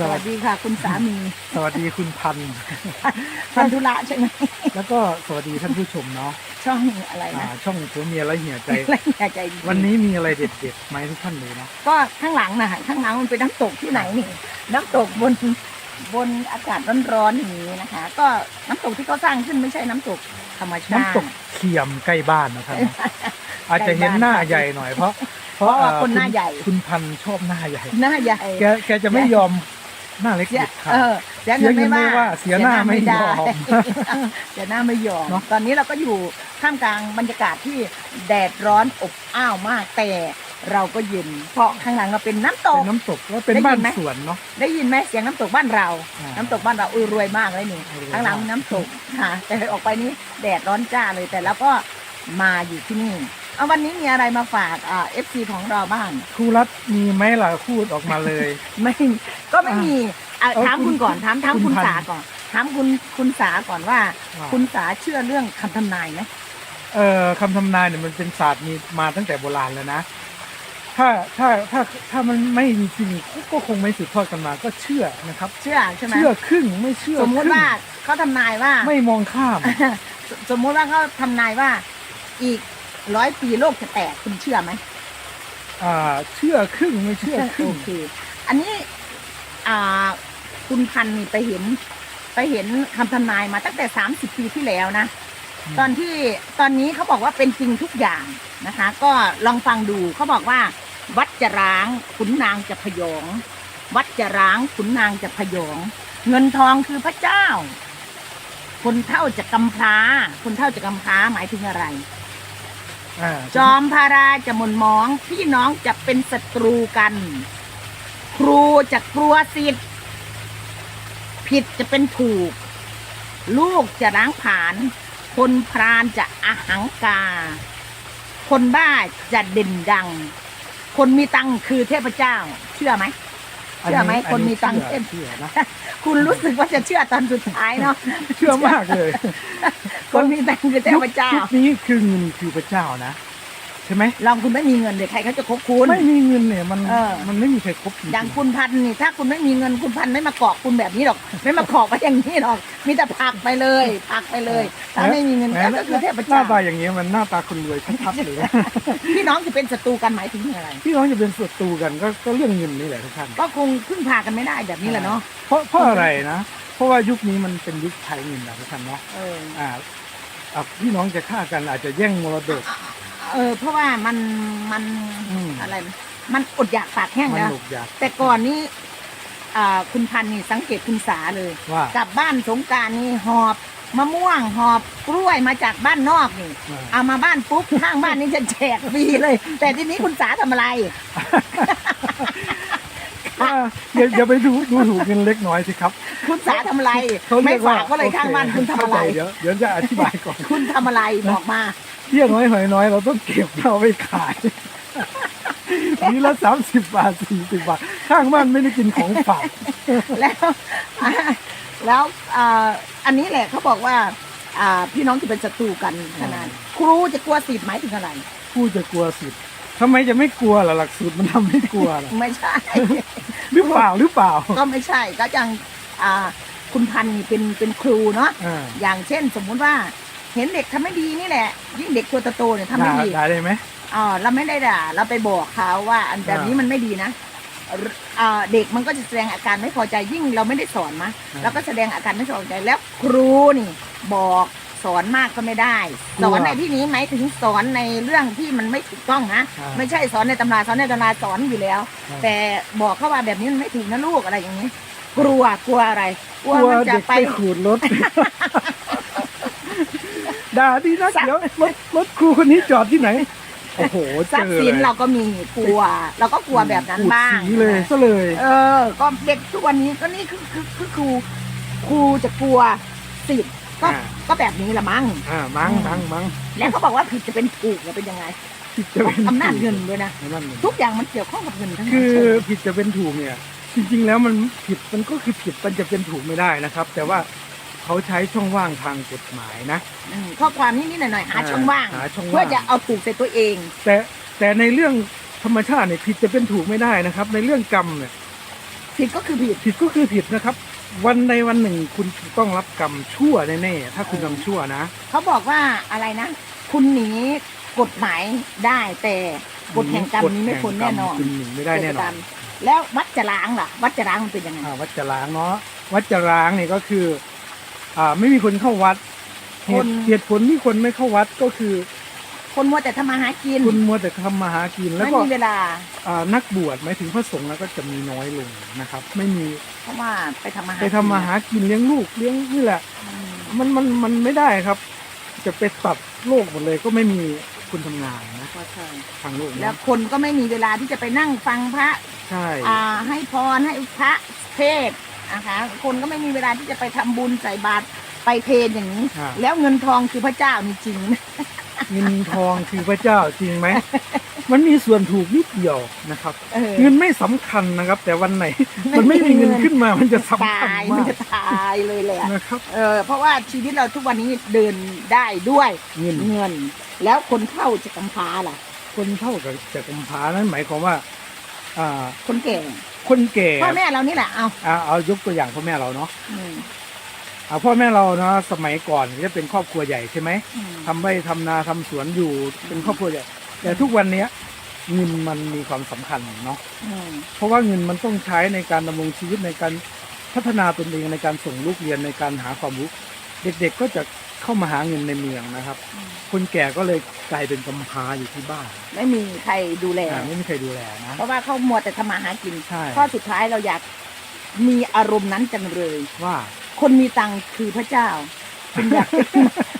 สวัสดีค่ะ คุณสามี สวัสดีคุณพันธุ์พันธุระใช่ไหมแล้วก็สวัสดีท่านผู้ชมเนาะช่องอะไรอ่านะช่องผัวเมียและเหี่ยใจอะไรอย่าใจดีวันนี้มีอะไรเด็ดๆไหมทุกท่านเลยนะก็ข้างหลังนะข้างหลังมันเป็นน้ำตกที่ไหนนี่ น้ำตกบนบนอากาศร้อนๆอย่างนี้นะคะ ก็น้ำตกที่เขาสร้างขึ้นไม่ใช่น้ำตกธรรมชาติน้ำตกเขียมใกล้บ้านนะครับอาจจะเห็นหน้าใหญ่หน่อยเพราะเพราะว่าอ่อคนหน้าใหญ่ คุณพันธุ์ชอบหน้าใหญ่ หน้าใหญ่ แกแกจะไม่ยอม หน้าเล็กเสียเด็ดขาด เออเสียเสีเงิยนเงิไม่นไม่ว่าว่าเสียหน้าไม่ยอมเสียหน้าไม่ยอมเนอะตอนนี้เราก็อยู่ท่ามกลางบรรยากาศที่แดดร้อนอบอ้าวมากแต่เราก็เย็นเพราะข้างหลังเราเป็นน้ำตเป็กนน้ำตกแล้วเป็นได้ยินบ้านไหม สวนเนาะ ได้ยินไหมเสียงน้ำตกบ้านเรา อ่าน้ำตกบ้านเราอุ้ยรวยมากเลยนี่รวยมาก ข้างหลังมีน้ำตกค่ะแต่ออกไปนี้แดดร้อนจ้าเลยแต่แล้วก็มาอยู่ที่นี่ เอาวันนี้มีอะไรมาฝากอ่าเอฟซีของเราบ้าง ครูรัฐมีไหมล่ะพูดออกมาเลย ไม่ก็ไม่มีอะเอาถามคุคุณณก่อนถามถามคุคุณณพันธุ์สาก่อนถามคุณคุณสาก่อนว่า ว่า คุณสาเชื่อเรื่องคำทำนายไหมเอ่อคำทำนายเนี่ยมันเป็นศาสตร์มีมาตั้งแต่โบราณแล้วนะ ถ้าถ้าถ้าถ้ามันไม่มีจริงก็คงไม่สืบทอดกันมาก็เชื่อนะครับ เชื่อใช่ไหมเชื่อครึ่งไม่เชื่อสมมติครึ่งว่าเขาทำนายว่า ไม่มองข้ามสสมมติว่าเขาทำนายว่าอีก ร้อยปีโลกจะแตกคุณเชื่อไหมอ่า เชื่อครึ่งไม่เชื่อครึ่โองเค อันนี้อ่าคุณพันธุ์นี่ไปเห็น ไปเห็นคำทำนายมาตั้งแต่สามสิบปีที่แล้วนะอืมตอนที่ตอนนี้เขาบอกว่าเป็นจริงทุกอย่างนะคะ ก็ลองฟังดูเขาบอกว่า วัดจะร้างขุนนางจะพยอง วัดจะร้างขุนนางจะพยอง เงินทองคือพระเจ้า คนเท่าจะกำพร้า คนเท่าจะกำพร้าหมายถึงอะไร อ่าจอมพาราจะหม่นหมองพี่น้องจะเป็นศัตรูกัน ครูจะกลัวสิทธิ์ผิดจะเป็นถูก ลูกจะร้างผาน คนพรานจะอาหังกา คนบ้าจะเด่นดัง คนมีตังค์คือเทพเจ้า เชื่อไหม เชื่อไหมคนมีตังค์เชื่อเชื่อนะคุณรู้สึกว่าจะเชื่อตอนสุดท้ายเนาะเชื่อมากเลย คนมีตังค์คือเทพเจ้า ยุคนี้คือเงินคือพระเจ้านะ ช่ไหมลองคุณไม่มีเงินเดี๋ยวใครเขาจะคบคุณ ไม่มีเงินเนี่ยมันเออ มันไม่มีใครครบจริงๆอย่างคุณพันธุ์นี่ถ้าคุณไม่มีเงินคุณพันธุ์ไม่มาเกาะคุณแบบนี้หรอก ไม่มาเกาะไปอย่างนี้หรอก มีแต่ผลักไปเลยผลักไปเลย ถ้าไม่มีเงินแหก็คือเทพหน้าเจ้าตาอย่างเงี้ยมันหน้าตาคนรวยชัดๆเลยนะ พี่น้องจะเป็นศัตรูกันหมายถึงอะไร พี่น้องจะเป็นศัตรูกันก็ก็เรื่องเงินนี่แหละทุกท่านก็คงพึ่งพากันไม่ได้แบบนี้แหละเนาะเพราะเพราะอะไรนะ เพราะว่ายุคนี้มันเป็นยุคใช้เงินนะทุกท่านเนาะเอออ่าอะพี่น้องจะฆ่ากันอาจจะแย่งมรดก เออเพราะว่ามันมันอืม อะไรมันอดอยากปากแห้งมันนะหนุกอยากแต่ก่อนนี้อ่าคุณพันธุ์นี่สังเกตคุณสาเลย ว่ากลับบ้านสงกรารนี่หอบมะม่วงหอบกล้วยมาจากบ้านนอกนี่อ่าเอามาบ้านปุ๊บข้างบ้านนี้จะแจกฟรีเลย แต่ทีนี้คุณสาทำอะไรอ่าอย่าอย่าไปดูดูถูกเงินเล็กน้อยสิครับคุณสาทำอะไร เขาไม่เรียกว่าฝากก็เลยข้างบ้านคุณทำอะไรเข้าใจเดี๋ยวเดี๋ยวจะอธิบายก่อน คุณทำอะไรบอกมา เที่ยน้อยหอยน้อย เราต้องเก็บเราไปขายทีละสามสิบบาทสี่สิบบาท ข้างบ้านไม่ได้กินของฝากแล้วอ่าแล้วอ่าอันนี้แหละเขาบอกว่าอ่าพี่น้องจะเป็นศัตรูกันขนาดครูจะกลัวสิทธิ์หมายถึงอะไรผู้จะกลัวสิทธิ์ทำไมจะไม่กลัวล่ะหลักสูตรมันทำให้กลัวล่ะไม่ใช่ หรือเปล่าหรือเปล่า ก็ไม่ใช่ก็ยังอ่าคุณพันธุ์นี่เป็นเป็นครูเนาะอ่าอย่างเช่นสมมุติว่า เห็นเด็กทำไม่ดีนี่แหละ ยิ่งเด็กตัวโตๆเนี่ยทำไม่ด่าดีด่าได้ไหมอ๋อเราไม่ได้ด่า เราไปบอกเขาว่า อันแบบนี้อ่ามัมันไม่ดีนะเอ่ออ่าเด็กมันก็จะแสดงอาการไม่พอใจยิ่งเราไม่ได้สอนมาอ่าเราก็แสดงอาการไม่พอใจแล้วครูนี่บอกสอนมากก็ไม่ได้กลัวสอนในที่นี้หมายถึงสอนในเรื่องที่มันไม่ถูกต้องนะอ่าไม่ใช่สอนในตำราสอนในตำราสอนอยู่แล้วอ่าแต่บอกเขาว่าแบบนี้มันไม่ถูกนะลูกอะไรอย่างนี้ กลัวกลัวอะไรกลัวกลัวมันจะเด็กไปไปขูดรถ ด่าดีนะสักเดี๋ยวรถรถครูคนนี้จอดที่ไหน โอ้โหทรัพเจย์อสินเลยเราก็มีกลัว เราก็กลัวแบบนั้นขูดบ้างสีเลยซะเลย เออ ก็เด็กทุกวันนี้ก็นี่คือคือคือครูครูจะกลัวสิทธิ์ก็อ่า ก็แบบนี้ละมั้ง อ่ามั้งมั้งมั้งแล้วเขาบอกว่าผิดจะเป็นถูกจะเป็นยังไงผิดจะเป็นอำนาจเงินด้วยนะอำนาจเงิน ทุกอย่างมันเกี่ยวข้องกับเงินทั้งนั้นคือใช่ไหมผิดจะเป็นถูกเนี่ย จริงๆแล้วมันผิดมันก็คือผิดมันจะเป็นถูกไม่ได้นะครับ แต่ว่า เขาใช้ช่องว่างทางกฎหมายนะ อืมข้อความนิดๆหน่อยๆหาช่องว่าง หาช่องว่าง เพื่อจะเอาถูกใส่ตัวเอง แต่แต่ในเรื่องธรรมชาติเนี่ยผิดจะเป็นถูกไม่ได้นะครับ ในเรื่องกรรมเนี่ยผิดก็คือผิด ผิดก็คือผิดนะครับ วันใดวันหนึ่งคุณต้องรับกรรมชั่วแน่ๆถ้าคุณเออทำชั่วนะ เขาบอกว่าอะไรนะ คุณหนีกฎหมายได้แต่กฎแห่งกรรมนี้ไม่พ้นแน่นอนคุณหนีไม่ได้แน่นอน แล้ววัดจะล้างล่ะ วัดจะล้างมันเป็นยังไง อ่าวัดจะล้างเนาะวัดจะล้างเนี่ยก็คือ อ่า ไม่มีคนเข้าวัดเหตุเหตุผลที่คนไม่เข้าวัดก็คือคนมัวแต่ทำมาหากินคุณมัวแต่ทำมาหากิน แล้วไม่ก็มีเวลา อ่านักบวชหมายถึงพระสงฆ์แล้วก็จะมีน้อยลงนะครับ ไม่มีเพราะว่าไปทำมาหาไปทำมาหากินเลี้ยงลูกเลี้ยงนี่แหละ อืมมันมันมันไม่ได้ครับ จะไปตัดโลกหมดเลยก็ไม่มีคุณทำงานนะก็ใช่ทางโลกนะแล้วคนก็ไม่มีเวลาที่จะไปนั่งฟังพระ ใช่ อ่า ให้พรให้พระเทศน์ นะคะคนก็ไม่มีเวลาที่จะไปทำบุญใส่บาตรไปเพลนอย่างนี้อ่าแล้วเงินทองคือพระเจ้านี่จริงไหมเงินทองคือพระเจ้าจริงไหม มันมีส่วนถูกนิดเดียวนะครับ เออเงินไม่สำคัญนะครับ แต่วันไหน มันไม่มีเงินขึ้นมามันจะสำตาคัญยมัมานกจะตายเลยแหละนะครับ เออเพราะว่าชีวิตเราทุกวันนี้เดินได้ด้วยเงินเงิน แล้วคนเข้าจะกำพร้าล่ะ คนเท่ากับจากกำพร้านั้นหมายความว่าอ่าคนแก่ คนแก่พ่อแม่เรานี่แหละเอาอ่าเอายกตัวอย่างพ่อแม่เราเนาะอืมอ่าพ่อแม่เราเนาะสมัยก่อนจะเป็นครอบครัวใหญ่ใช่ไหมอืม ทำไร่ทำนาทำสวนอยู่เป็นครอบครัวใหญ่แต่ทุกวันเนี้ยเงินมันมีความสำคัญเนาะอืมเพราะว่าเงินมันต้องใช้ในการดำรงชีวิตในการพัฒนาตนเองในการส่งลูกเรียนในการหาความรู้ เด็กๆก็จะเข้ามาหาเงินในเมืองนะครับ คนแก่ก็เลยกลายเป็นกำพร้าอยู่ที่บ้านไม่มีใครดูแล อ่าไม่มีใครดูแลนะ เพราะว่าเขามัวแต่ทำมาหากิน ใช่ ข้อสุดท้ายเราอยากมีอารมณ์นั้นจังเลย ว่า คนมีตังค์คือพระเจ้า คุณอยาก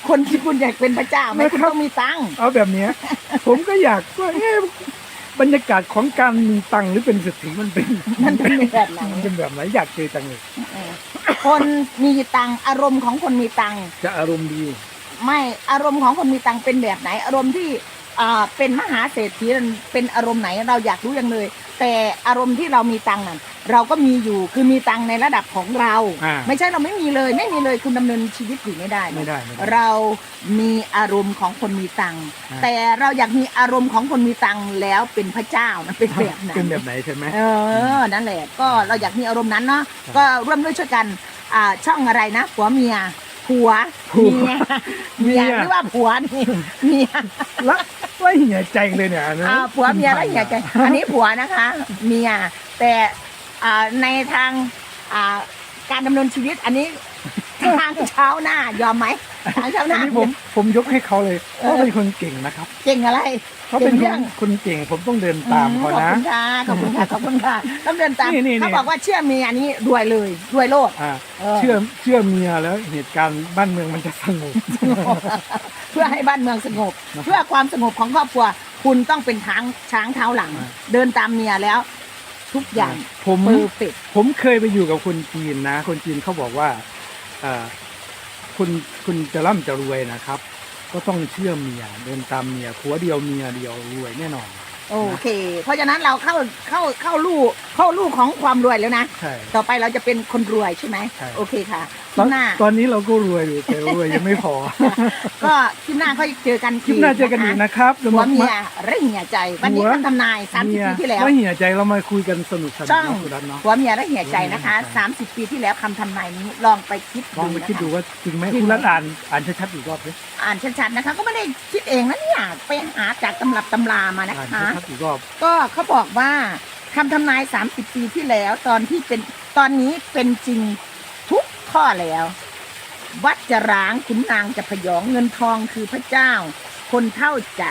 คนที่คุณอยากเป็นพระเจ้าไหมคุณต้องมีตังค์เอาแบบเนี้ย ผมก็อยากว่าเอ๊ะบรรยากาศของการมีตังค์หรือเป็นเศรษฐีมันเป็นมันเป็นแบบไหนมันเป็นแบบไหนอยากเจอจังเลย เออ คนมีตังค์อารมณ์ของคนมีตังค์จะอารมณ์ดีไม่อารมณ์ของคนมีตังค์เป็นแบบไหน อารมณ์ที่อ่าเป็นมหาเศรษฐีนั้นเป็นอารมณ์ไหนเราอยากรู้อย่างเลย แต่อารมณ์ที่เรามีตังค์นั้น เราก็มีอยู่คือมีตังค์ในระดับของเรา อ่าไม่ใช่เราไม่มีเลย ไม่มีเลยคุณดำเนินชีวิตอยู่ไม่ได้นะไม่ได้ไม่ได้เรามีอารมณ์ของคนมีตังค์อ่า แต่เราอยากมีอารมณ์ของคนมีตังค์แล้วเป็นพระเจ้านะเป็นแบบไหน เป็นแบบไหนใช่ไหม เออ นั่นแหละ ก็เราอยากมีอารมณ์นั้นเนาะ ครับก็ร่วมด้วยช่วยกัน อ่า ช่องอะไรนะ ผัวเมีย ผัว ผัวเมีย เมียเมียหรือว่าผัวนี่ เมียละว่าเหี่ยใจเลยเนี่ยนะอ่าผัวเมียแล้วอย่าใจ อันนี้ผัวนะคะ เมีย แต่ อ่าในทางอ่าการดำเนินชีวิตอันนี้ ทางเช้าหน้ายอมไหมทางเช้าหอัน้านนี้ผมผมยกให้เขาเลยเขาเป็นคนเก่งนะครับเก่งอะไรเขาเป็นเก่งคเรื่อนงคนเก่งผมต้องเดินตามเขาขอบนะคุณค่ะ ขอบคุณค่ะ ขอบคุณค่ะต้องเดินตามนี่นี่นี่ เขาบอกว่าเชื่อเมียอันนี้รวยเลยรวยโลด อ่าเออ เชื่อเชื่อเมียแล้วเหตุการณ์บ้านเมืองมันจะสงบ เพื่อให้บ้านเมืองสงบนะครับเพื่อความสงบของครอบครัว คุณต้องเป็นช้างช้างเท้าหลังอ่าเดินตามเมียแล้ว ทุกอย่างผมเพอร์เฟกผมเคยไปอยู่กับคนจีนนะ คนจีนเขาบอกว่าเอ่อคุณคุณจะร่ำจะรวยนะครับ ก็ต้องเชื่อเมียเดินตามเมียผัวเดียวเมียเดียวรวยแน่นอน โอเค เพราะฉะนั้นเราเข้าเข้าเข้าลู่เข้าลู่ของความรวยแล้วนะ ใช่ ต่อไปเราจะเป็นคนรวยใช่ไหมใช่ โอเคค่ะ คตลิอนปหน้า ตอนนี้เราก็รวยอยู่แต่รวยยังไม่พอ ก็คลิปหน้าเขาเจอกันคลิปหน้าเจอกันอีกนะครับหัวเมียเร่งเหี่ยใจ วันนี้หัวคำทำนายสามสิบเมียปีที่แล้วว่าเหี่ยใจเรามาคุยกันสนุกสนุกช่องเนาะคุณรัตน์เนาะหัวเมียและเหี่ยใจนะคะหัวเมียและเหี่ยใจสามสิบปีที่แล้วคำทำนายนี้ลองไปคิดลองไปนะะคิดดูว่าจริงไหมจริงคุณรัตน์อ่านอ่านชัดๆอีกรอบดิอ่านชัดๆนะคะ ก็ไม่ได้คิดเองนะเนี่ยไปหาจากตำรับตำรามานะอ่านคะชัดๆอีกรอบก็เขาบอกว่าคำทำนาย 30 ปีที่แล้ว ตอนที่เป็นตอนนี้เป็นจริงทุก ข้อแล้ว วัดจะร้างขุนนางจะพยองเงินทองคือพระเจ้า คนเท่าจะ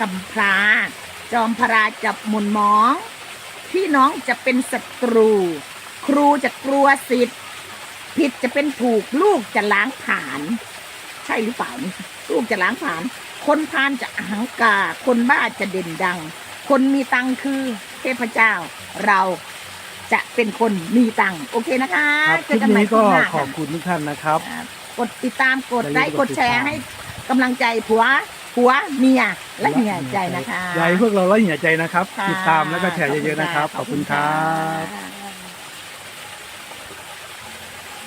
กำพร้า จอมพราจะหมุนมองพี่น้องจะเป็นศัตรู ครูจะกลัวสิทธิ์ผิดจะเป็นถูกลูกจะล้างผาญใช่หรือเปล่านี่ลูกจะล้างผาญคนพาลจะอหังกา คนบ้าจะเด่นดัง คนมีตังคือเทพเจ้าเรา จะเป็นคนมีตังค์โอเคนะคะครับคเจลิอปกันใหม่นี้คลิก็ปหน้าขอบค่ะคุณทุกท่านนะครับอ่ากดติดตามกดอย่าลืมไลค์กกดดติดแชร์ตามให้กำลังใจผัวผัวเมียและเมียใจนะคะ อยากให้พวกเราละเหี่ยใจนะครับค่ะติดตามแล้วก็แชร์เยอะๆนะครับ ขอบคุณครัขบบคุณค่ะ